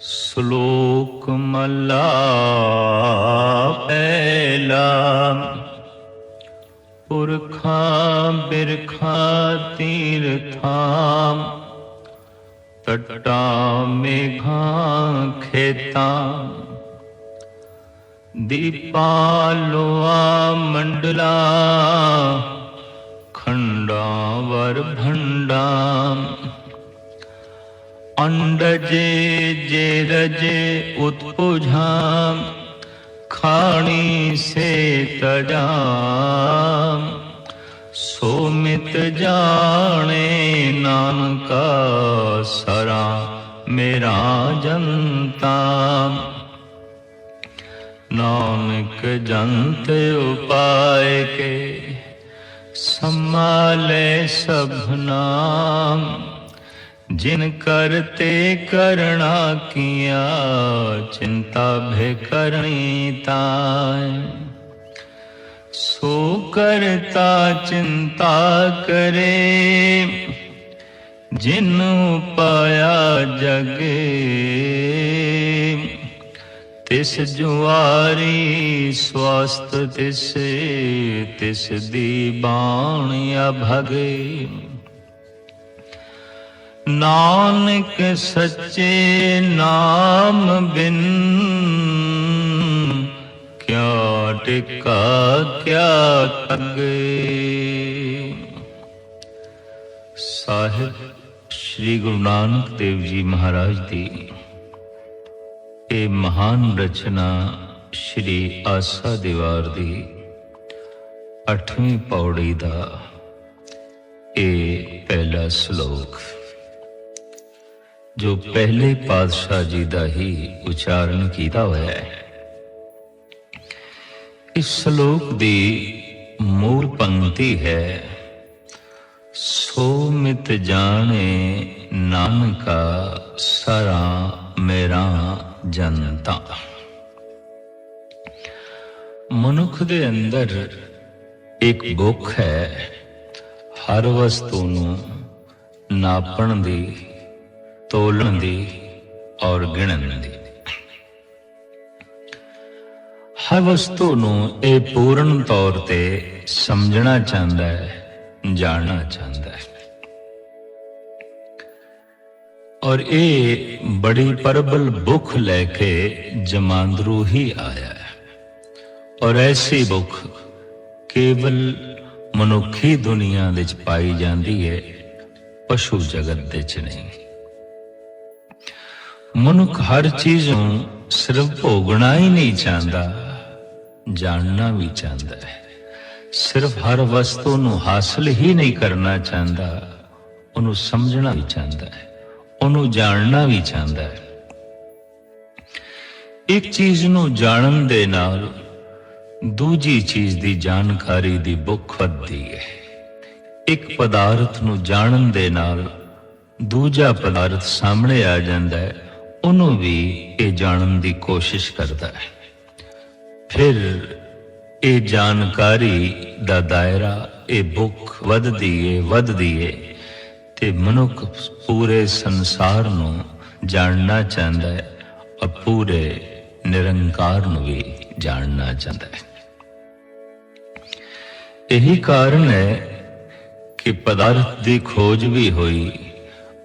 ਸ਼ਲੋਕ ਮਲਾ ਪਹਿਲਾ। ਪੁਰਖਾਂ ਬਿਰਖਾਂ ਤੀਰਥਾਂ ਟਟਾਂ ਮੇਘਾਂ ਖੇਤਾਂ। ਦੀਪਾਂ ਲੋਆ ਮੰਡਲਾ, ਖੰਡਾਂ ਵਰ ਭੰਡਾਂ। ਅੰਡਜੇ ਜੇ ਰਜੇ ਉਤਪੁਝਾਂ ਖਾਣੀ ਸੇ ਤਜਾਮ ਸੋ ਮਿਤ ਜਾਣੇ ਨਾਨਕਾ ਸਰਾ, ਮੇਰਾ ਜਨਤਾ ਨਾਨਕ ਜੰਤ ਉਪਾਇ ਕੇ ਸਮਾਲੇ ਸਭਨਾਮ ਜਿਨ ਕਰਤੇ ਕਰਣਾ ਕੀਆ ਚਿੰਤਾ ਭੇ ਕਰਨੀ ਤਾਇ ਸੋ ਕਰਤਾ ਚਿੰਤਾ ਕਰੇ ਜਿਨ ਪਾਇਆ ਜਗੇ ਤਿਸ ਜੁਆਰੀ ਸਵਸਤ ਤਿਸ਼ੇ ਤਿਸ ਦੀ ਬਾਣੀ ਅਭਗੇ ਨਾਨਕ ਸੱਚੇ ਨਾਮ ਬਿਨ ਕਿਆ ਟਿਕਾ, ਕਿਆ ਤਗੇ ਸਾਹਿਬ ਸ੍ਰੀ ਗੁਰੂ ਨਾਨਕ ਦੇਵ ਜੀ ਮਹਾਰਾਜ ਦੀ ਇਹ ਮਹਾਨ ਰਚਨਾ ਸ਼੍ਰੀ ਆਸਾ ਦੀਵਾਰ ਦੀ 8ਵੀਂ ਪੌੜੀ ਦਾ ਇਹ ਪਹਿਲਾ ਸ਼ਲੋਕ। ਜੋ ਪਹਿਲੇ ਪਾਤਸ਼ਾਹ ਜੀ ਦਾ ਹੀ ਉਚਾਰਨ ਕੀਤਾ ਹੋਇਆ ਹੈ। ਇਸ ਸ਼ਲੋਕ ਦੀ ਮੂਲ ਪੰਕਤੀ ਹੈ, ਸੋ ਮਿਤ ਜਾਣੇ ਨਾਨਕਾ ਸਰਾ ਮੇਰਾ ਜਨਤਾ। ਮਨੁੱਖ ਦੇ ਅੰਦਰ ਇੱਕ ਭੁੱਖ ਹੈ, ਹਰ ਵਸਤੂ ਨੂੰ ਨਾਪਣ ਦੀ ਤੋਲਣ ਦੀ ਔਰ ਗਿਣਨ ਦੀ ਹਰ ਵਸਤੂ ਨੂੰ ਇਹ ਪੂਰਨ ਤੌਰ ਤੇ ਸਮਝਣਾ ਚਾਹੁੰਦਾ ਹੈ, ਜਾਣਨਾ ਚਾਹੁੰਦਾ ਹੈ। ਔਰ ਇਹ ਬੜੀ ਪਰਬਲ ਭੁੱਖ ਲੈ ਕੇ ਜਮਾਂਦਰੂ ਹੀ ਆਇਆ ਹੈ। ਔਰ ਐਸੀ ਭੁੱਖ ਕੇਵਲ ਮਨੁੱਖੀ ਦੁਨੀਆ ਵਿੱਚ ਪਾਈ ਜਾਂਦੀ ਹੈ, ਪਸ਼ੂ ਜਗਤ ਵਿੱਚ ਨਹੀਂ। ਮਨੁੱਖ ਹਰ ਚੀਜ਼ ਨੂੰ ਸਿਰਫ ਭੋਗਣਾ ਹੀ ਨਹੀਂ ਚਾਹੁੰਦਾ, ਜਾਣਨਾ ਵੀ ਚਾਹੁੰਦਾ ਹੈ। ਸਿਰਫ ਹਰ ਵਸਤੂ ਨੂੰ ਹਾਸਲ ਹੀ ਨਹੀਂ ਕਰਨਾ ਚਾਹੁੰਦਾ, ਉਹਨੂੰ ਸਮਝਣਾ ਵੀ ਚਾਹੁੰਦਾ ਹੈ, ਉਹਨੂੰ ਜਾਣਨਾ ਵੀ ਚਾਹੁੰਦਾ ਹੈ। ਇੱਕ ਚੀਜ਼ ਨੂੰ ਜਾਣਨ ਦੇ ਨਾਲ ਦੂਜੀ ਚੀਜ਼ ਦੀ ਜਾਣਕਾਰੀ ਦੀ ਭੁੱਖ ਵੱਧਦੀ ਹੈ। ਇੱਕ ਪਦਾਰਥ ਨੂੰ ਜਾਣਨ ਦੇ ਨਾਲ ਦੂਜਾ ਪਦਾਰਥ ਸਾਹਮਣੇ ਆ ਜਾਂਦਾ ਹੈ। ਉਹਨੂੰ ਵੀ ਇਹ ਜਾਣਨ ਦੀ ਕੋਸ਼ਿਸ਼ ਕਰਦਾ ਹੈ। ਫਿਰ ਇਹ ਜਾਣਕਾਰੀ ਦਾ ਦਾਇਰਾ, ਇਹ ਭੁੱਖ ਵੱਧਦੀ ਏ ਵੱਧਦੀ ਏ ਤੇ ਮਨੁੱਖ ਪੂਰੇ ਸੰਸਾਰ ਨੂੰ ਜਾਣਨਾ ਚਾਹੁੰਦਾ ਹੈ ਔਰ ਪੂਰੇ ਨਿਰੰਕਾਰ ਨੂੰ ਵੀ ਜਾਣਨਾ ਚਾਹੁੰਦਾ ਹੈ। ਇਹੀ ਕਾਰਨ ਹੈ ਕਿ ਪਦਾਰਥ ਦੀ ਖੋਜ ਵੀ ਹੋਈ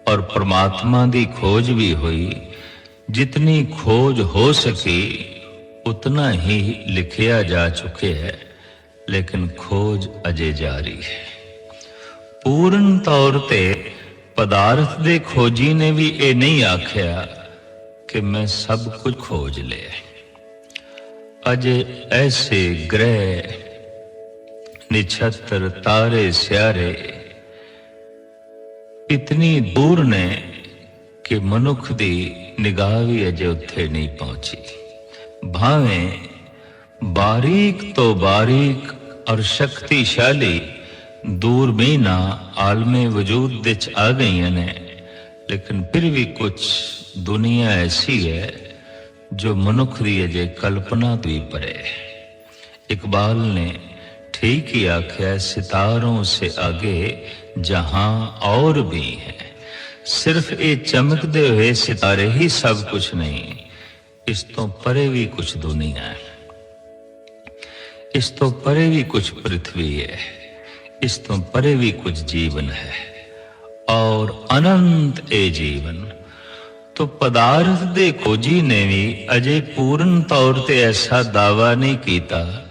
ਔਰ ਪ੍ਰਮਾਤਮਾ ਦੀ ਖੋਜ ਵੀ ਹੋਈ ਜਿਤਨੀ ਖੋਜ ਹੋ ਸਕੀ ਉਤਨਾ ਹੀ ਲਿਖਿਆ ਜਾ ਚੁੱਕਿਆ ਹੈ ਲੇਕਿਨ ਖੋਜ ਅਜੇ ਜਾਰੀ ਹੈ ਪੂਰਨ ਤੌਰ ਤੇ ਪਦਾਰਥ ਦੇ ਖੋਜੀ ਨੇ ਵੀ ਇਹ ਨਹੀਂ ਆਖਿਆ ਕਿ ਮੈਂ ਸਭ ਕੁਝ ਖੋਜ ਲਿਆ ਅਜੇ ਐਸੇ ਗ੍ਰਹਿ ਨਿਛਤਰ ਤਾਰੇ ਸਿਆਰੇ ਇਤਨੀ ਦੂਰ ਨੇ ਕਿ ਮਨੁੱਖ ਦੀ निगाह भी अयोध्या नहीं पहुँची भावे बारीक तो बारीक और शक्तिशाली दूरबीना आलमे वजूद विच आ गई ने लेकिन फिर भी कुछ दुनिया ऐसी है जो मनुख की अजे कल्पना तो ही परे इकबाल ने ठीक ही आख्या सितारों से आगे जहाँ और भी हैं ਸਿਰਫ ਇਹ ਚਮਕਦੇ ਹੋਏ ਸਿਤਾਰੇ ਹੀ ਸਭ ਕੁਝ ਨਹੀਂ, ਇਸ ਤੋਂ ਪਰੇ ਵੀ ਕੁਝ ਦੁਨੀਆ ਹੈ। ਇਸ ਤੋਂ ਪਰੇ ਵੀ ਕੁਝ ਪ੍ਰithvi ਹੈ, ਇਸ ਤੋਂ ਪਰੇ ਵੀ ਕੁਝ ਜੀਵਨ ਹੈ, ਔਰ ਅਨੰਤ ਇਹ ਜੀਵਨ। ਤੋ ਪਦਾਰਥ ਦੇ ਖੋਜੀ ਨੇ ਵੀ ਅਜੇ ਪੂਰਨ ਤੌਰ ਤੇ ਐਸਾ ਦਾਵਾ ਨਹੀਂ ਕੀਤਾ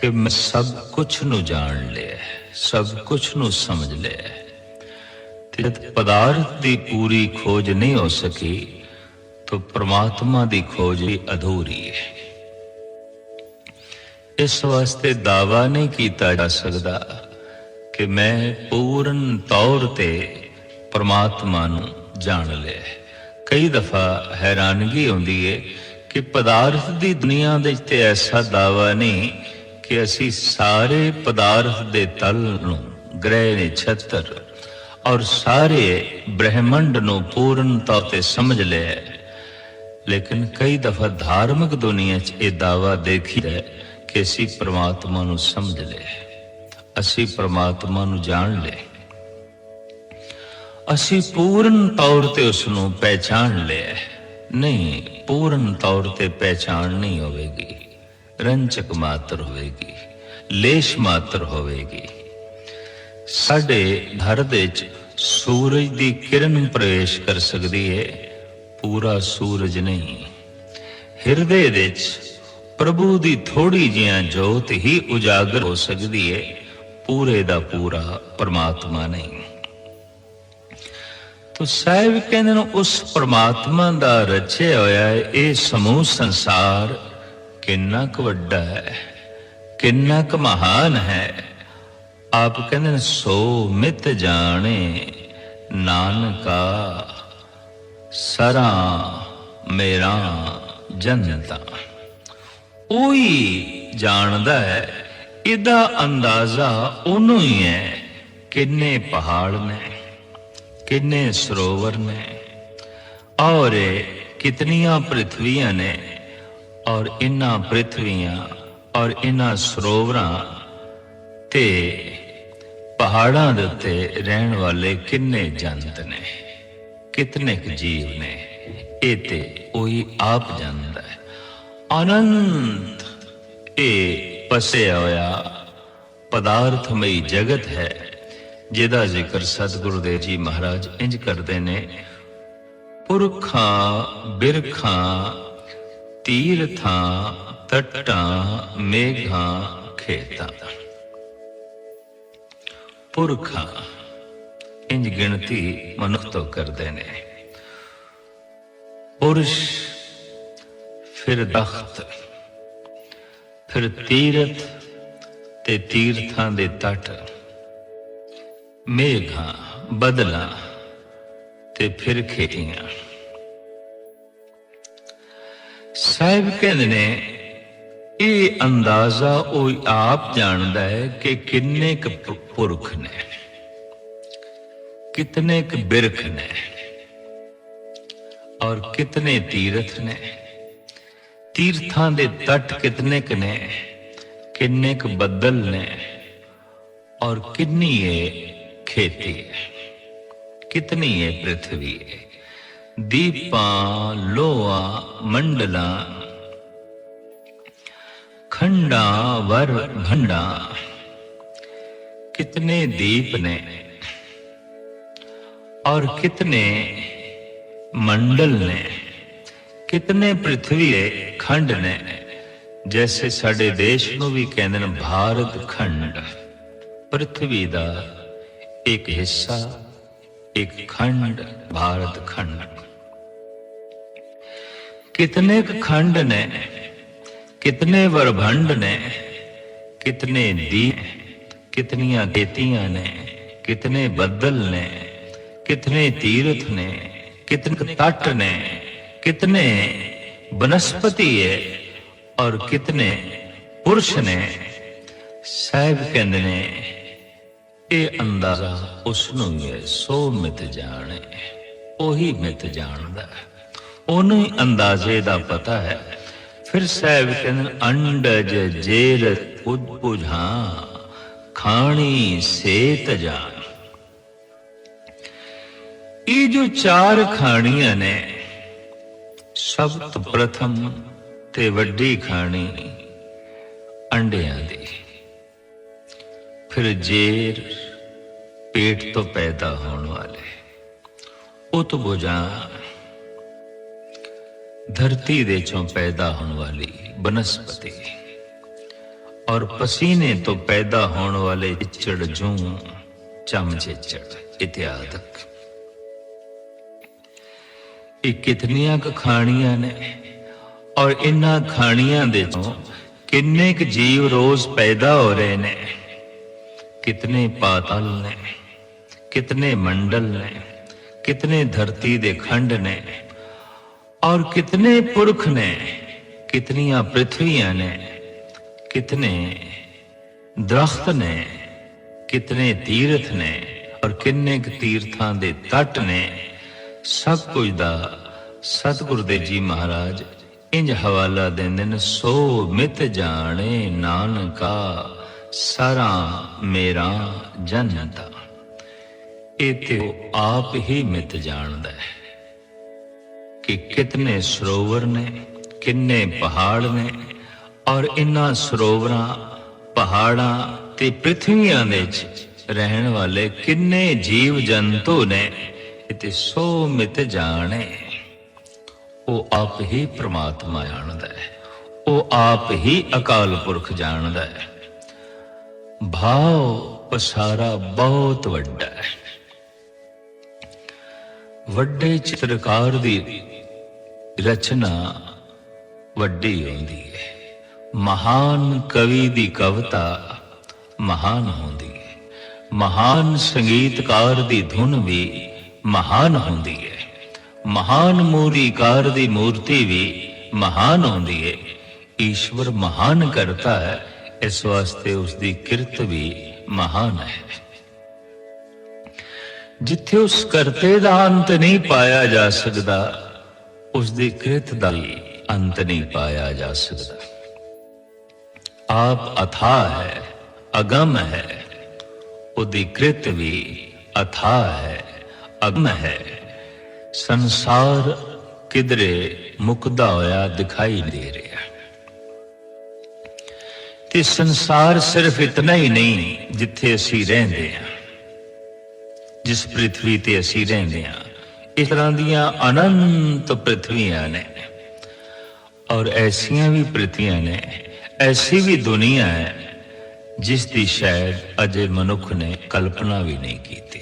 ਕਿ ਮੈਂ ਸਭ ਕੁਝ ਨੂੰ ਜਾਣ ਲਿਆ, ਸਭ ਕੁਝ ਨੂੰ ਸਮਝ ਲਿਆ। ਜਦ ਪਦਾਰਥ ਦੀ ਪੂਰੀ ਖੋਜ ਨਹੀਂ ਹੋ ਸਕੀ, ਤਾਂ ਪ੍ਰਮਾਤਮਾ ਦੀ ਖੋਜ ਵੀ ਅਧੂਰੀ ਹੈ। ਇਸ ਵਾਸਤੇ ਦਾਵਾ ਨਹੀਂ ਕੀਤਾ ਜਾ ਸਕਦਾ ਕਿ ਮੈਂ ਪੂਰਨ ਤੌਰ ਤੇ ਪ੍ਰਮਾਤਮਾ ਨੂੰ ਜਾਣ ਲਿਆ ਕਈ ਦਫਾ ਹੈਰਾਨਗੀ ਹੁੰਦੀ ਹੈ ਕਿ ਪਦਾਰਥ ਦੀ ਦੁਨੀਆ ਦੇ ਤੇ ਐਸਾ ਦਾਵਾ ਨਹੀਂ ਕਿ ਅਸੀਂ ਸਾਰੇ ਪਦਾਰਥ ਦੇ ਤਲ ਨੂੰ, ਗ੍ਰਹਿ ਨਛੱਤਰ ਔਰ ਸਾਰੇ ਬ੍ਰਹਿਮੰਡ ਨੂੰ ਪੂਰਨ ਤੌਰ ਤੇ ਸਮਝ ਲਿਆ ਲੇਕਿਨ ਕਈ ਦਫਾ ਧਾਰਮਿਕ ਦੁਨੀਆ 'ਚ ਇਹ ਦਾਵਾ ਦੇਖੀਦਾ ਕਿ ਅਸੀਂ ਪ੍ਰਮਾਤਮਾ ਨੂੰ ਸਮਝ ਲਿਆ ਅਸੀਂ ਪ੍ਰਮਾਤਮਾ ਨੂੰ ਜਾਣ ਲਿਆ ਅਸੀਂ ਪੂਰਨ ਤੌਰ ਤੇ ਉਸ ਨੂੰ ਪਹਿਚਾਨ ਲਿਆ ਨਹੀਂ, ਪੂਰਨ ਤੌਰ ਤੇ ਪਹਿਚਾਨ ਨਹੀਂ ਹੋਵੇਗੀ। ਰੰਚਕ ਮਾਤਰ ਹੋਵੇਗੀ। ਲੇਸ਼ ਮਾਤਰ ਹੋਵੇਗੀ। ਸਾਡੇ ਘਰ ਦੇ ਵਿੱਚ ਸੂਰਜ ਦੀ ਕਿਰਨ ਪ੍ਰਵੇਸ਼ ਕਰ ਸਕਦੀ ਹੈ ਪੂਰਾ ਸੂਰਜ ਨਹੀਂ। ਹਿਰਦੇ ਵਿੱਚ ਪ੍ਰਭੂ ਦੀ ਥੋੜੀ ਜਿਹਾ ਜੋਤ ਹੀ ਉਜਾਗਰ ਹੋ ਸਕਦੀ ਹੈ ਪੂਰੇ ਦਾ ਪੂਰਾ ਪਰਮਾਤਮਾ ਨਹੀਂ। ਤੋ ਸਾਹਿਬ ਕਹਿੰਦੇ ਨੇ, ਉਸ ਪਰਮਾਤਮਾ ਦਾ ਰਚਿਆ ਹੋਇਆ ਹੈ ਇਹ ਸਮੂਹ ਸੰਸਾਰ ਕਿੰਨਾ ਕੁ ਵੱਡਾ ਹੈ, ਕਿੰਨਾ ਕੁ ਮਹਾਨ ਹੈ। ਆਪ ਕਹਿੰਦੇ ਨੇ, ਸੋ ਮਿਤ ਜਾਣੇ ਨਾਨਕਾ, ਸਰਾ ਮੇਰਾ ਜਨਤਾ। ਉਹੀ ਜਾਣਦਾ ਹੈ, ਇਹਦਾ ਅੰਦਾਜ਼ਾ ਉਹਨੂੰ ਹੀ ਹੈ, ਕਿੰਨੇ ਪਹਾੜ ਨੇ, ਕਿੰਨੇ ਸਰੋਵਰ ਨੇ, ਔਰ ਕਿਤਨੀਆਂ ਪ੍ਰithviਆਂ ਨੇ, ਔਰ ਇਨ੍ਹਾਂ ਪ੍ਰithviਆਂ ਔਰ ਇਨ੍ਹਾਂ ਸਰੋਵਰਾਂ ਤੇ ਪਹਾੜਾਂ ਦੇ ਉੱਤੇ ਰਹਿਣ ਵਾਲੇ ਕਿੰਨੇ ਜੰਤ ਨੇ? ਕਿਤਨੇ ਕੁ ਜੀਵ ਨੇ? ਇਹ ਤੇ ਉਹੀ ਆਪ ਜਾਣਦਾ ਹੈ। ਅਨੰਤ! ਇਹ ਪਸਿਆ ਹੋਇਆ ਪਦਾਰਥਮਈ ਜਗਤ ਹੈ, ਜਿਹਦਾ ਜ਼ਿਕਰ ਸਤਿਗੁਰੂ ਦੇਵ ਜੀ ਮਹਾਰਾਜ ਇੰਜ ਕਰਦੇ ਨੇ, ਪੁਰਖਾਂ, ਬਿਰਖਾਂ, ਤੀਰਥਾਂ, ਤਟਾਂ, ਮੇਘਾਂ, ਖੇਤਾਂ। ਪੁਰਖਾਂ ਇੰਜ ਗਿਣਤੀ ਮਨੁੱਖ ਤੋਂ ਕਰਦੇ ਨੇ। ਪੁਰਸ਼ ਫਿਰ ਦਖਤ, ਫਿਰ ਤੀਰਥ ਤੇ ਤੀਰਥਾਂ ਦੇ ਤਟ, ਮੇਘਾਂ, ਬਦਲਾਂ ਤੇ ਫਿਰ ਖੇਤੀਆਂ। ਸਾਹਿਬ ਕਹਿੰਦੇ ਨੇ ਇਹ ਅੰਦਾਜ਼ਾ ਉਹ ਆਪ ਜਾਣਦਾ ਹੈ ਕਿ ਕਿੰਨੇ ਕੁ ਪੁਰਖ ਨੇ। ਕਿਤਨੇ ਕੁ ਬਿਰਖ ਨੇ। ਔਰ ਕਿਤਨੇ ਤੀਰਥ ਨੇ। ਤੀਰਥਾਂ ਦੇ ਤੱਟ ਕਿਤਨੇ ਕੁ ਨੇ। ਕਿੰਨੇ ਕ ਬੱਦਲ ਨੇ। ਔਰ ਕਿੰਨੀ ਹੈ ਖੇਤੀ ਹੈ ਕਿਤਨੀ ਹੈ ਪ੍ਰithvi ਹੈ ਦੀਪਾਂ ਲੋਆ ਮੰਡਲਾਂ ਖੰਡਾ ਵਰ ਭੰਡਾ कितने दीप ने और कितने मंडल ने कितने पृथ्वी ਦੇ ਖੰਡ ਨੇ ਜੈਸੇ ਸਾਡੇ ਦੇਸ਼ ਨੂੰ ਵੀ ਕਹਿੰਦੇ ਨੇ ਭਾਰਤ ਖੰਡ ਪ੍ਰithvi ਦਾ ਇੱਕ ਹਿੱਸਾ ਇੱਕ ਖੰਡ ਭਾਰਤ ਖੰਡ ਕਿਤਨੇ ਕੁ ਖੰਡ ਨੇ ਕਿਤਨੇ ਵਰਭੰਡ ਨੇ, ਕਿਤਨੇ ਦੀ ਕਿਤਨੀਆਂ ਦੇਤੀਆਂ ਨੇ, ਕਿਤਨੇ ਬੱਦਲ ਨੇ, ਕਿਤਨੇ ਤੀਰਥ ਨੇ, ਕਿਤਨੇ ਤਟ ਨੇ, ਕਿਤਨੇ ਬਨਸਪਤੀ ਹੈ ਔਰ ਕਿਤਨੇ ਪੁਰਸ਼ ਨੇ ਸਾਹਿਬ ਕਹਿੰਦੇ ਨੇ, ਇਹ ਅੰਦਾਜ਼ਾ ਉਸ ਨੂੰ ਹੀ ਹੈ, ਸੋ ਮਿਤ ਜਾਣੇ, ਉਹੀ ਮਿਤ ਜਾਣਦਾ ਹੈ। ਉਹਨੂੰ ਹੀ ਅੰਦਾਜ਼ੇ ਦਾ ਪਤਾ ਹੈ ਫਿਰ ਸਾਹਿਬ ਕਹਿੰਦੇ ਅੰਡਜ ਜੇਰ ਪੁਜ ਖਾਣੀ ਸੇਤ ਜਾਣ ਇਹ ਜੋ ਚਾਰ ਖਾਣੀਆਂ ਨੇ ਸਭ ਤੋਂ ਪ੍ਰਥਮ ਤੇ ਵੱਡੀ ਖਾਣੀ ਅੰਡਿਆਂ ਦੀ ਫਿਰ ਜੇਰ ਪੇਟ ਤੋਂ ਪੈਦਾ ਹੋਣ ਵਾਲੇ ਉਤਬੁਝਾਂ ਧਰਤੀ ਦੇ ਚੋਂ ਪੈਦਾ ਹੋਣ ਵਾਲੀ ਬਨਸਪਤੀ। ਔਰ ਪਸੀਨੇ ਤੋਂ ਪੈਦਾ ਹੋਣ ਵਾਲੇ ਚਿੜ ਜੂ ਚਮਚੇਚੜ ਇਤਿਆਦਿਕ। ਇਹ ਕਿਤਨੀਆਂ ਕੁ ਖਾਣੀਆਂ ਨੇ? ਔਰ ਇਨ੍ਹਾਂ ਖਾਣੀਆਂ ਦੇ ਚੋਂ ਕਿੰਨੇ ਕੁ ਜੀਵ ਰੋਜ਼ ਪੈਦਾ ਹੋ ਰਹੇ ਨੇ? ਕਿਤਨੇ ਪਾਤਲ ਨੇ? ਕਿਤਨੇ ਮੰਡਲ ਨੇ? ਕਿਤਨੇ ਧਰਤੀ ਦੇ ਖੰਡ ਨੇ? ਔਰ ਕਿਤਨੇ ਪੁਰਖ ਨੇ, ਕਿਤਨੀਆਂ ਪ੍ਰithviਆਂ ਨੇ, ਕਿਤਨੇ ਦਰਖਤ ਨੇ, ਕਿਤਨੇ ਤੀਰਥ ਨੇ, ਔਰ ਕਿੰਨੇ ਕੁ ਤੀਰਥਾਂ ਦੇ ਤੱਟ ਨੇ, ਸਭ ਕੁਝ ਦਾ ਸਤਿਗੁਰ ਦੇ ਜੀ ਮਹਾਰਾਜ ਇੰਜ ਹਵਾਲਾ ਦਿੰਦੇ ਨੇ, ਸੋ ਮਿਤ ਜਾਣੇ ਨਾਨਕਾ, ਸਾਰਾ ਮੇਰਾ ਜਨਤਾ। ਇਹ ਤੇ ਉਹ ਆਪ ਹੀ ਮਿਤ ਜਾਣਦਾ ਹੈ। ਕਿ ਕਿਤਨੇ ਸਰੋਵਰ ਨੇ ਕਿੰਨੇ ਪਹਾੜ ਨੇ ਔਰ ਇਨ੍ਹਾਂ ਸਰੋਵਰਾਂ ਪਹਾੜਾਂ ਤੇ ਪ੍ਰithviਆਂ ਦੇ ਵਿੱਚ ਰਹਿਣ ਵਾਲੇ ਕਿੰਨੇ ਜੀਵ ਜੰਤੂ ਨੇ ਇਤੇ ਸੋ ਮਿਤ ਜਾਣੇ ਉਹ ਆਪ ਹੀ ਪ੍ਰਮਾਤਮਾ ਜਾਣਦਾ ਹੈ ਉਹ ਆਪ ਹੀ ਅਕਾਲ ਪੁਰਖ ਜਾਣਦਾ ਹੈ ਭਾਵ ਪਸਾਰਾ ਬਹੁਤ ਵੱਡਾ ਹੈ ਵੱਡੇ ਚਿੱਤਰਕਾਰ ਦੀ ਰਚਨਾ ਵੱਡੀ ਹੁੰਦੀ ਹੈ। ਮਹਾਨ ਕਵੀ ਦੀ ਕਵਿਤਾ ਮਹਾਨ ਹੁੰਦੀ ਹੈ। ਮਹਾਨ ਸੰਗੀਤਕਾਰ ਦੀ ਧੁਨ ਵੀ ਮਹਾਨ ਹੁੰਦੀ ਹੈ। ਮਹਾਨ ਮੂਰਤੀਕਾਰ ਦੀ ਮੂਰਤੀ ਵੀ ਮਹਾਨ ਹੁੰਦੀ ਹੈ। ਈਸ਼ਵਰ ਮਹਾਨ ਕਰਤਾ ਹੈ, ਇਸ ਵਾਸਤੇ ਉਸ ਦੀ ਕਿਰਤ ਵੀ ਮਹਾਨ ਹੈ। ਜਿੱਥੇ ਉਸ ਕਰਤੇ ਦਾ ਅੰਤ ਨਹੀਂ ਪਾਇਆ ਜਾ ਸਕਦਾ ਉਸ ਦੀ ਕਿਰਤ ਦਾ ਅੰਤ ਨਹੀਂ ਪਾਇਆ ਜਾ ਸਕਦਾ। ਆਪ ਅਥਾ ਹੈ, ਅਗਮ ਹੈ। ਉਹਦੀ ਕਿਰਤ ਵੀ ਅਥਾ ਹੈ, ਅਗਮ ਹੈ। ਸੰਸਾਰ ਕਿਧਰੇ ਮੁਕਦਾ ਹੋਇਆ ਦਿਖਾਈ ਦੇ ਰਿਹਾ। ਤੇ ਸੰਸਾਰ ਸਿਰਫ ਇਤਨਾ ਹੀ ਨਹੀਂ ਜਿੱਥੇ ਅਸੀਂ ਰਹਿੰਦੇ ਹਾਂ। ਜਿਸ ਪ੍ਰithvi ਤੇ ਅਸੀਂ ਰਹਿੰਦੇ ਹਾਂ। ਇਸ ਤਰ੍ਹਾਂ ਦੀਆਂ ਅਨੰਤ ਪ੍ਰithviਆਂ ਨੇ। ਔਰ ਐਸੀਆਂ ਵੀ ਪ੍ਰithviਆਂ ਨੇ, ਐਸੀ ਵੀ ਦੁਨੀਆ ਹੈ, ਜਿਸ ਦੀ ਸ਼ਾਇਦ ਅਜੇ ਮਨੁੱਖ ਨੇ ਕਲਪਨਾ ਵੀ ਨਹੀਂ ਕੀਤੀ।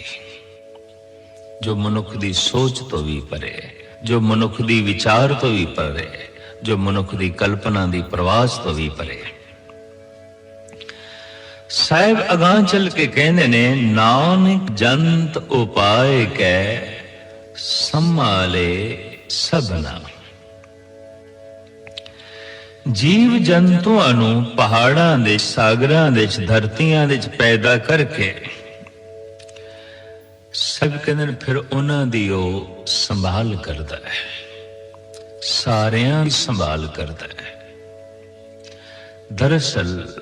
ਜੋ ਮਨੁੱਖ ਦੀ ਸੋਚ ਤੋਂ ਵੀ ਪਰੇ, ਜੋ ਮਨੁੱਖ ਦੀ ਵਿਚਾਰ ਤੋਂ ਵੀ ਪਰੇ, ਜੋ ਮਨੁੱਖ ਦੀ ਕਲਪਨਾ ਦੀ ਪ੍ਰਵਾਸ ਤੋਂ ਵੀ ਪਰੇ। ਸਾਹਿਬ ਅਗਾਂ ਚੱਲ ਕੇ ਕਹਿੰਦੇ ਨੇ, ਨਾਨਕ ਜੰਤ ਉਪਾਏ ਕੈ ਸੰਭਾਲੇ ਸਭਨਾ। ਜੀਵ ਜੰਤੂਆਂ ਨੂੰ ਪਹਾੜਾਂ ਦੇ, ਸਾਗਰਾਂ ਦੇ ਧਰਤੀਆਂ ਦੇ ਪੈਦਾ ਕਰਕੇ ਸਭ ਕਹਿੰਦੇ ਫਿਰ ਉਹਨਾਂ ਦੀ ਉਹ ਸੰਭਾਲ ਕਰਦਾ ਹੈ। ਸਾਰਿਆਂ ਦੀ ਸੰਭਾਲ ਕਰਦਾ ਹੈ। ਦਰਅਸਲ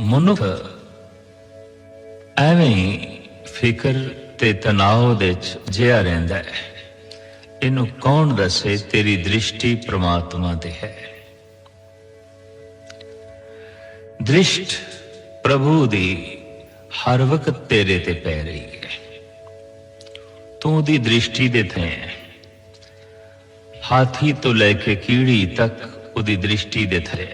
ਮਨੁੱਖ ਐਵੇਂ ਫਿਕਰ ਤੇ ਤਣਾਅ ਦੇ ਵਿੱਚ ਜਿਆ ਰਹਿੰਦਾ ਹੈ। ਇਹਨੂੰ ਕੌਣ ਦੱਸੇ ਤੇਰੀ ਦ੍ਰਿਸ਼ਟੀ ਪ੍ਰਮਾਤਮਾ ਤੇ ਹੈ? ਦ੍ਰਿਸ਼ਟ ਪ੍ਰਭੂ ਦੀ ਹਰ ਵਕਤ ਤੇਰੇ ਤੇ ਪੈ ਰਹੀ ਹੈ। ਤੂੰ ਦੀ ਦ੍ਰਿਸ਼ਟੀ ਦੇ ਤੇ ਹਾਥੀ ਤੋਂ ਲੈ ਕੇ ਕੀੜੀ ਤੱਕ ਉਹਦੀ ਦ੍ਰਿਸ਼ਟੀ ਦੇ ਥਰੇ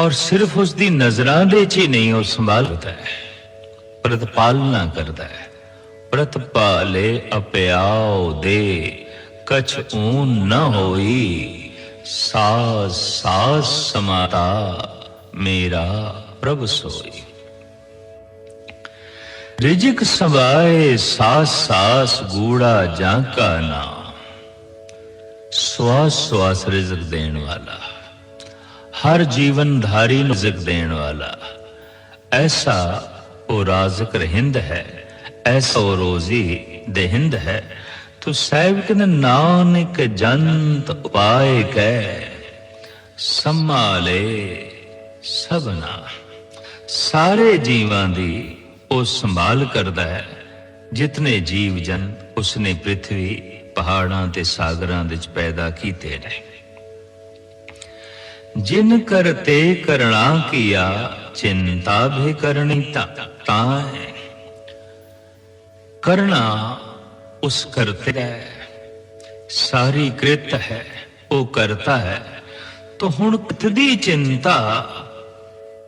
ਔਰ ਸਿਰਫ ਉਸ ਦੀ ਨਜ਼ਰਾਂ ਦੇ ਚ ਹੀ ਨਹੀਂ, ਉਹ ਸੰਭਾਲਦਾ ਹੈ। ਪ੍ਰਤਪਾਲਨਾ ਕਰਦਾ ਹੈ। ਪ੍ਰਤਪਾਲੇ ਅਪਿਆਉ ਦੇ, ਕਛ ਊਨ ਨ ਹੋਈ। ਸਾਸ ਸਾਸ ਸਮਾਤਾ, ਮੇਰਾ ਪ੍ਰਭ ਸੋਈ। ਰਿਜਕ ਸਵਾਏ, ਸਾਸ ਸਾਸ ਗੂੜਾ ਜਾਂ ਕਾ ਨਾਮ। ਸਵਾਸ ਸਵਾਸ ਰਿਜ਼ਕ ਦੇਣ ਵਾਲਾ। ਹਰ ਜੀਵਨ ਧਾਰੀ ਨੂੰ ਰਿਜ਼ਕ ਦੇਣ ਵਾਲਾ। ਐਸਾ ਉਹ ਰਾਜ਼ਕ ਰਹਿੰਦ ਹੈ, ਐਸਾ ਉਹ ਰੋਜ਼ੀ ਦੇਹਿੰਦ ਹੈ। ਤੋ ਸਾਹਿਬ ਕਹਿੰਦੇ, ਨਾਨਕ ਜੰਤ ਉਪਾਏ ਕੈ ਸੰਭਾਲੇ ਸਭਨਾ। ਸਾਰੇ ਜੀਵਾਂ ਦੀ ਉਹ ਸੰਭਾਲ ਕਰਦਾ ਹੈ, ਜਿਤਨੇ ਜੀਵ ਜਨ ਉਸਨੇ ਪ੍ਰithvi ਪਹਾੜਾਂ ਤੇ ਸਾਗਰਾਂ ਵਿੱਚ ਪੈਦਾ ਕੀਤੇ ਨੇ। ਜਿਨ ਕਰਤੇ ਕਰਣਾ ਕੀਆ ਚਿੰਤਾ ਭੇ ਕਰਨੀ ਤਾ ਤਾਂ ਹੈ ਕਰਣਾ ਉਸ ਕਰਤੇ ਸਾਰੀ ਕ੍ਰਿਤ ਹੈ ਉਹ ਕਰਤਾ ਹੈ ਤਾਂ ਹੁਣ ਕਿਤਦੀ ਚਿੰਤਾ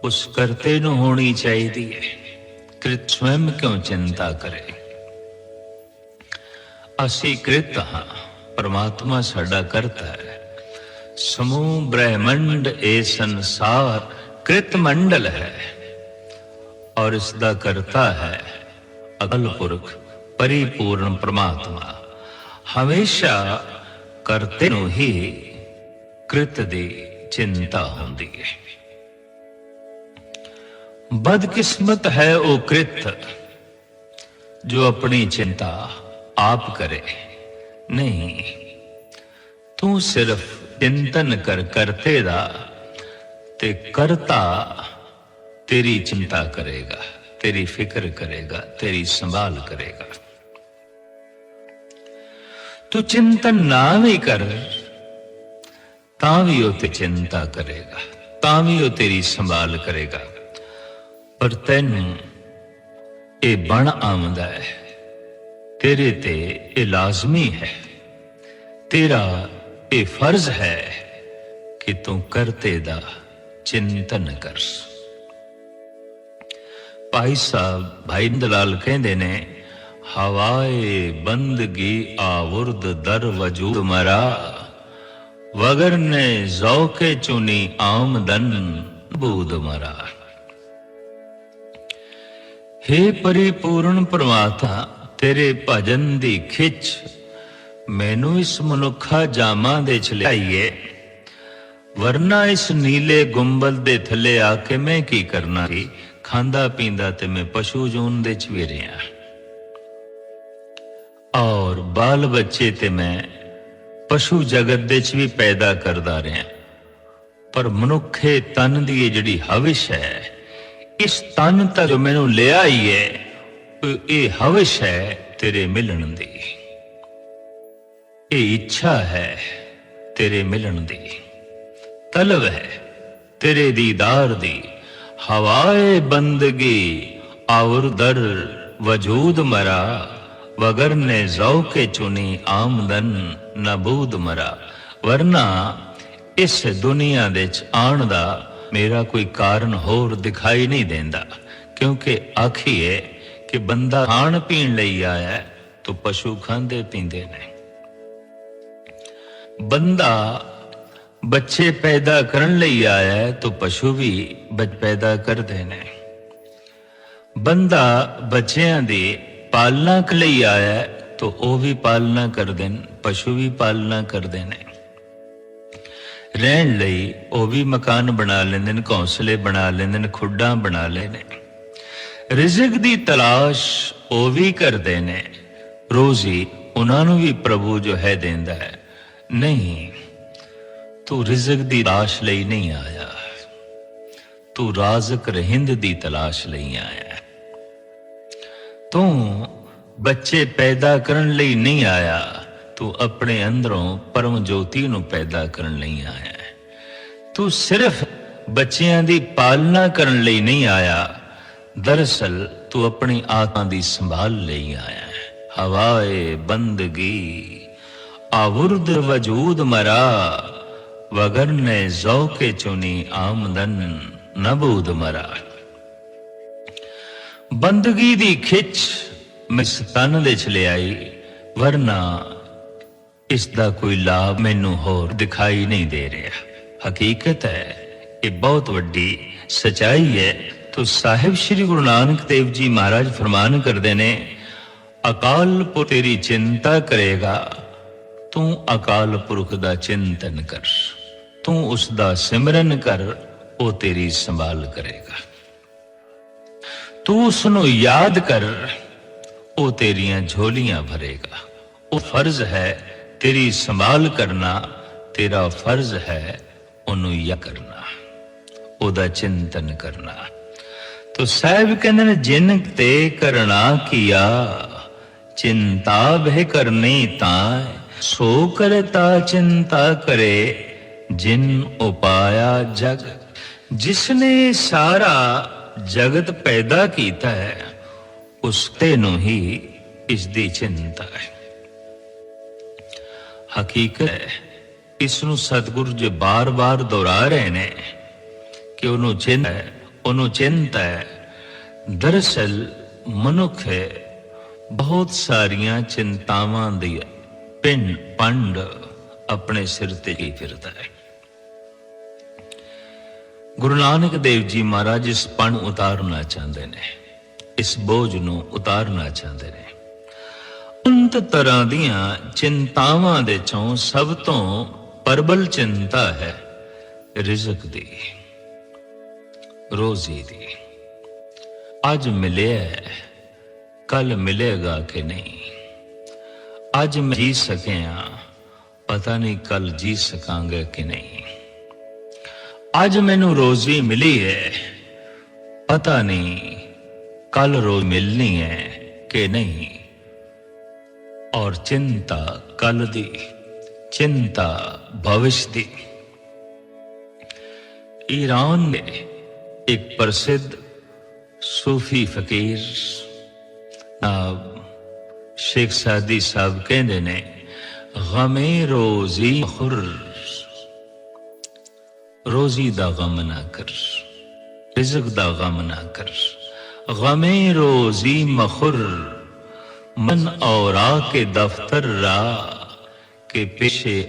ਉਸ ਕਰਤੇ ਨੂੰ ਹੋਣੀ ਚਾਹੀਦੀ ਹੈ ਕ੍ਰਿਤ ਸਵੈਮ ਕਿਉਂ ਚਿੰਤਾ ਕਰੇ ਅਸੀਂ ਕ੍ਰਿਤ ਹਾਂ ਪਰਮਾਤਮਾ ਸਾਡਾ ਕਰਤਾ ਹੈ ਸਮੂਹ ਬ੍ਰਹਿਮੰਡ ਇਹ ਸੰਸਾਰ ਕ੍ਰਿਤ ਮੰਡਲ ਹੈ ਔਰ ਇਸ ਦਾ ਕਰਤਾ ਹੈ ਅਗਲ ਪੁਰਖ ਪਰਿਪੂਰਨ ਹਮੇਸ਼ਾ ਕਰਤੇ ਨੂੰ ਹੀ ਕ੍ਰਿਤ ਦੀ ਚਿੰਤਾ ਹੁੰਦੀ ਹੈ ਬਦਕਿਸਮਤ ਹੈ ਉਹ ਕ੍ਰਿਤ ਜੋ ਆਪਣੀ ਚਿੰਤਾ ਆਪ ਕਰੇ ਨਹੀਂ ਤੂੰ ਸਿਰਫ ਚਿੰਤਨ ਕਰ ਕਰਤੇ ਦਾ ਤੇ ਕਰਤਾ, ਤੇਰੀ ਚਿੰਤਾ ਕਰੇਗਾ, ਤੇਰੀ ਫਿਕਰ ਕਰੇਗਾ, ਤੇਰੀ ਸੰਭਾਲ ਕਰੇਗਾ। ਤੂੰ ਚਿੰਤਨ ਨਾ ਵੀ ਕਰ, ਤਾਂ ਵੀ ਉਹ ਤੇ ਚਿੰਤਾ ਕਰੇਗਾ, ਤਾਂ ਵੀ ਉਹ ਤੇਰੀ ਸੰਭਾਲ ਕਰੇਗਾ। ਪਰ ਤੈਨੂੰ ਇਹ ਬਣ ਆਉਂਦਾ ਹੈ, ਤੇਰੇ ਤੇ ਇਹ ਲਾਜ਼ਮੀ ਹੈ, ਤੇਰਾ ਇਹ ਫਰਜ਼ ਹੈ ਕਿ ਤੂੰ ਕਰਤੇ ਦਾ ਚਿੰਤਨ ਕਰ। ਭਾਈ ਸਾਹਿਬ ਭਾਈ ਦਲਾਲ ਕਹਿੰਦੇ ਨੇ, ਹਵਾਏ ਬੰਦਗੀ ਆਵਰਦ ਦਰ ਵਜੂਦ ਮਰਾ, ਵਗਰ ਨੇ ਜ਼ੌਕੇ ਚੁਨੀ ਆਮਦਨ ਬੂਦ ਮਰਾ। हे ਪਰਿਪੂਰਨ ਪ੍ਰਮਾਤਾ, ਤੇਰੇ ਭਜਨ ਦੀ ਖਿੱਚ, ਮੈਨੂੰ ਇਸ ਮਨੁੱਖਾ ਜਾਮਾ ਦੇ ਚ ਲਿਆਈਏ। ਵਰਨਾ ਇਸ ਨੀਲੇ ਗੁੰਬਦ ਦੇ ਥੱਲੇ ਆ ਕੇ ਮੈਂ ਕੀ ਕਰਨਾ ਸੀ? ਖਾਂਦਾ ਪੀਂਦਾ ਤੇ ਮੈਂ ਪਸ਼ੂ ਜੂਨ ਦੇ ਚ ਵੀ ਰਿਹਾ। ਔਰ ਬਾਲ ਬੱਚੇ ਤੇ ਮੈਂ ਪਸ਼ੂ ਜਗਤ ਦੇ ਚ ਵੀ ਪੈਦਾ ਕਰਦਾ ਰਿਹਾ। ਪਰ ਮਨੁੱਖੇ ਤਨ ਦੀ ਇਹ ਜਿਹੜੀ ਹਵਿਸ਼ ਹੈ, ਇਸ ਤਨ ਤੱਕ ਮੈਨੂੰ ਲਿਆ ਹੀ ਹੈ ਇਹ ਹਵਿਸ਼ ਹੈ ਤੇਰੇ ਮਿਲਣ ਦੀ। ਇਹ ਇੱਛਾ ਹੈ ਤੇਰੇ ਮਿਲਣ ਦੀ। ਤਲਬ ਹੈ। ਤੇਰੇ ਦੀਦਾਰ ਦੀ ਹਵਾਏ ਬੰਦਗੀ ਔਰ ਦਰ ਵਜੂਦ ਮਰਾ ਵਗਰ ਨੇ ਜ਼ੌਕੇ ਚੁਨੀ ਆਮਦਨ ਨਬੂਦ ਮਰਾ। ਵਰਨਾ ਇਸ ਦੁਨੀਆ ਦੇ ਚ ਆਉਣ ਦਾ ਮੇਰਾ ਕੋਈ ਕਾਰਨ ਹੋਰ ਦਿਖਾਈ ਨਹੀਂ ਦਿੰਦਾ ਕਿਉਂਕਿ ਆਖੀਏ ਕਿ ਬੰਦਾ ਖਾਣ ਪੀਣ ਲਈ ਆਇਆ ਹੈ, ਤਾਂ ਪਸ਼ੂ ਖਾਂਦੇ ਪੀਂਦੇ ਨੇ। ਬੰਦਾ ਬੱਚੇ ਪੈਦਾ ਕਰਨ ਲਈ ਆਇਆ ਹੈ, ਤਾਂ ਪਸ਼ੂ ਵੀ ਬੱਚ ਪੈਦਾ ਕਰਦੇ ਨੇ। ਬੰਦਾ ਬੱਚਿਆਂ ਦੀ ਪਾਲਣਾ ਲਈ ਆਇਆ ਹੈ, ਤਾਂ ਉਹ ਵੀ ਪਾਲਣਾ ਕਰਦੇ ਨੇ ਪਸ਼ੂ ਵੀ ਪਾਲਣਾ ਕਰਦੇ ਨੇ। ਰਹਿਣ ਲਈ ਉਹ ਵੀ ਮਕਾਨ ਬਣਾ ਲੈਂਦੇ ਨੇ ਘੌਂਸਲੇ ਬਣਾ ਲੈਂਦੇ ਨੇ ਖੁੱਡਾਂ ਬਣਾ ਲੈਂਦੇ ਨੇ। ਰਿਜ਼ਕ ਦੀ ਤਲਾਸ਼ ਉਹ ਵੀ ਕਰਦੇ ਨੇ। ਰੋਜ਼ੀ ਉਹਨਾਂ ਨੂੰ ਵੀ ਪ੍ਰਭੂ ਜੋ ਹੈ ਦਿੰਦਾ ਹੈ। ਨਹੀਂ ਤੂੰ ਰਿਜ਼ਕ ਦੀ ਤਲਾਸ਼ ਲਈ ਨਹੀਂ ਆਇਆ। ਤੂੰ ਰਾਜ਼ਕ ਰਹਿੰਦ ਦੀ ਤਲਾਸ਼ ਲਈ ਆਇਆ। ਤੂੰ ਬੱਚੇ ਪੈਦਾ ਕਰਨ ਲਈ ਨਹੀਂ ਆਇਆ। ਤੂੰ ਆਪਣੇ ਅੰਦਰੋਂ ਪਰਮ ਜੋਤੀ ਨੂੰ ਪੈਦਾ ਕਰਨ ਲਈ ਆਇਆ। ਤੂੰ ਸਿਰਫ ਬੱਚਿਆਂ ਦੀ ਪਾਲਣਾ ਕਰਨ ਲਈ ਨਹੀਂ ਆਇਆ। ਦਰਅਸਲ ਤੂੰ ਆਪਣੀ ਆਤਮਾ ਦੀ ਸੰਭਾਲ ਲਈ ਆਇਆ। ਹਵਾਏ ਬੰਦਗੀ, ਆਵੁਰਦ ਵਜੂਦ ਮਰਾ। ਵਗਰ ਨੇ ਜ਼ੌਕੇ ਚੁਨੀ ਆਮਦਨ ਨਬੂਦ ਮਰਾ ਬੰਦਗੀ ਦੀ ਖਿੱਚ ਮਿਸ ਤਨ ਦੇ ਚ ਲਿਆਈ ਵਰਨਾ ਇਸ ਦਾ ਕੋਈ ਲਾਭ ਮੈਨੂੰ ਹੋਰ ਦਿਖਾਈ ਨਹੀਂ ਦੇ ਰਿਹਾ ਹਕੀਕਤ ਹੈ ਇਹ ਬਹੁਤ ਵੱਡੀ ਸਚਾਈ ਹੈ ਤੋ ਸਾਹਿਬ ਸ੍ਰੀ ਗੁਰੂ ਨਾਨਕ ਦੇਵ ਜੀ ਮਹਾਰਾਜ ਫਰਮਾਨ ਕਰਦੇ ਨੇ ਅਕਾਲ ਪੁਰਖ ਤੇਰੀ ਚਿੰਤਾ ਕਰੇਗਾ ਤੂੰ ਅਕਾਲ ਪੁਰਖ ਦਾ ਚਿੰਤਨ ਕਰ ਤੂੰ ਉਸ ਦਾ ਸਿਮਰਨ ਕਰ, ਉਹ ਤੇਰੀ ਸੰਭਾਲ ਕਰੇਗਾ। ਤੂੰ ਉਸ ਨੂੰ ਯਾਦ ਕਰ, ਉਹ ਤੇਰੀਆਂ ਝੋਲੀਆਂ ਭਰੇਗਾ। ਉਹ ਫਰਜ਼ ਹੈ ਤੇਰੀ ਸੰਭਾਲ ਕਰਨਾ, ਤੇਰਾ ਫਰਜ਼ ਹੈ ਉਹਨੂੰ ਯਾ ਕਰਨਾ, ਉਹਦਾ ਚਿੰਤਨ ਕਰਨਾ। ਤੋ ਸਾਹਿਬ ਕਹਿੰਦੇ ਨੇ, ਜਿਨ ਤੇ ਕਰਨਾ ਕੀਆ, ਚਿੰਤਾ ਭੇ ਕਰਨੀ ਤਾਂ, ਸੋ ਕਰਤਾ ਚਿੰਤਾ ਕਰੇ ਜਿਨ ਉਪਾਇਆ ਜਗ ਜਿਸ ਨੇ ਸਾਰਾ ਜਗਤ ਪੈਦਾ ਕੀਤਾ ਹੈ, ਉਸ ਤੇ ਨੂੰ ਹੀ ਇਸ ਦੀ ਚਿੰਤਾ ਹੈ। ਹਕੀਕਤ ਇਸ ਨੂੰ ਸਤਿਗੁਰੂ ਜੀ ਬਾਰ-ਬਾਰ ਦੁਹਰਾ ਰਹੇ ਨੇ ਕਿ ਉਹਨੂੰ ਚਿੰਤਾ ਹੈ, ਉਹਨੂੰ ਚਿੰਤਾ ਹੈ। ਦਰਸਲ ਮਨੁੱਖ ਹੈ, ਬਹੁਤ ਸਾਰੀਆਂ ਚਿੰਤਾਵਾਂ ਦੀ ਪਿੰਡ ਪੰਡ ਆਪਣੇ ਸਿਰ ਤੇ ਹੀ ਫਿਰਦਾ ਹੈ। ਗੁਰੂ ਨਾਨਕ ਦੇਵ ਜੀ ਮਹਾਰਾਜ ਇਸ ਪਣ ਉਤਾਰਨਾ ਚਾਹੁੰਦੇ ਨੇ, ਇਸ ਬੋਝ ਨੂੰ ਉਤਾਰਨਾ ਚਾਹੁੰਦੇ ਨੇ। ਅੰਤ ਤਰ੍ਹਾਂ ਦੀਆਂ ਚਿੰਤਾਵਾਂ ਦੇ ਚੋਂ ਸਭ ਤੋਂ ਪਰਬਲ ਚਿੰਤਾ ਹੈ ਰਿਜ਼ਕ ਦੀ, ਰੋਜ਼ੀ ਦੀ। ਅੱਜ ਮਿਲਿਆ ਕੱਲ ਮਿਲੇਗਾ ਕਿ ਨਹੀਂ? ਅੱਜ ਮੈਂ ਜੀ ਸਕਿਆ, ਪਤਾ ਨਹੀਂ ਕੱਲ ਜੀ ਸਕਾਂਗੇ ਕਿ ਨਹੀਂ? ਅੱਜ ਮੈਨੂੰ ਰੋਜ਼ੀ ਮਿਲੀ ਹੈ ਪਤਾ ਨਹੀਂ ਕੱਲ ਰੋਜ਼ ਮਿਲਣੀ ਹੈ ਕਿ ਨਹੀਂ। ਔਰ ਚਿੰਤਾ ਕੱਲ ਦੀ ਚਿੰਤਾ ਭਵਿਸ਼ ਦੀ। ਈਰਾਨ ਦੇ ਇੱਕ ਪ੍ਰਸਿੱਧ ਸੂਫੀ ਫਕੀਰ ਅਹ, ਸ਼ੇਖ ਸਾਦੀ ਸਾਹਿਬ ਕਹਿੰਦੇ ਨੇ ਗਮੇ ਰੋਜ਼ੀ ਖੁਰ ਰੋਜ਼ੀ ਦਾ ਗਮ ਨਾ ਕਰ ਰਿਜ਼ਕ ਦਾ ਗਮ ਨਾ ਕਰ ਗਮੇ ਰੋਜ਼ੀ ਮਖੁਰ ਮਨ ਔਰਾ ਕੇ ਦਫਤਰ ਰਾ ਕੇ ਪੇਸ਼ੇ